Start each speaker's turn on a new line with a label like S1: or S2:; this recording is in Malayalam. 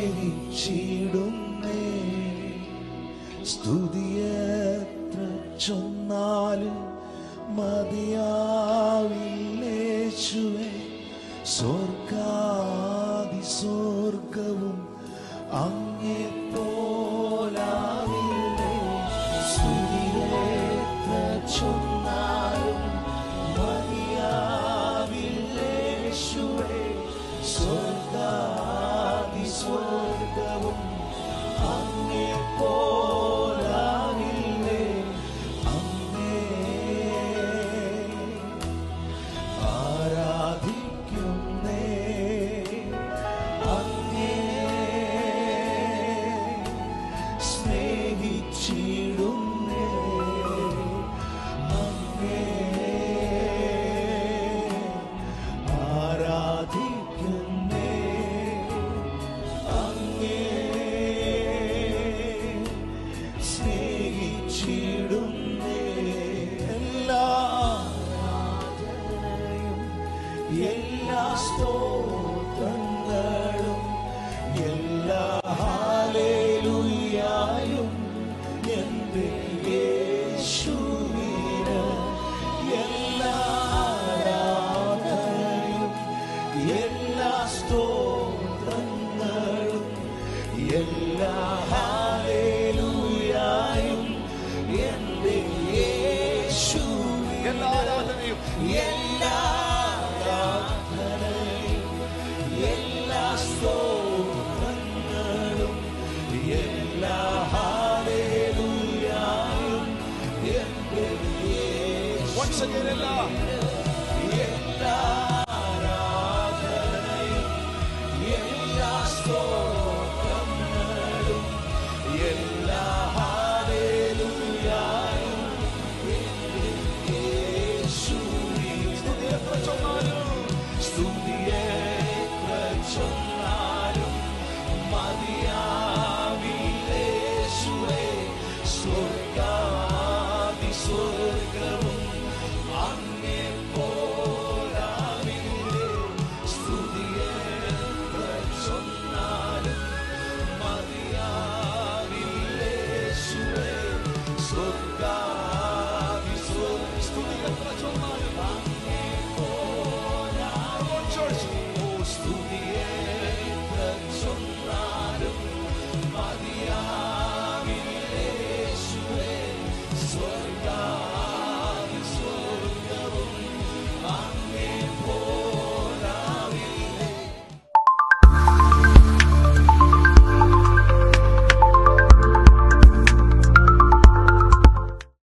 S1: സേവിച്ചിടുന്നേ സ്തുതിയത്ര ചൊന്നാലും മതിയാവില്ലേശുവേ സ്വർഗാതി സ്വർഗവും അങ്ങേ പോലാവി എല്ലാ സ്തോത്രങ്ങളും എല്ലാ ഹാലേലുയായും എന്റെ യേശുവിന് എല്ലാ ആരാധനയും Señor, en la. Church.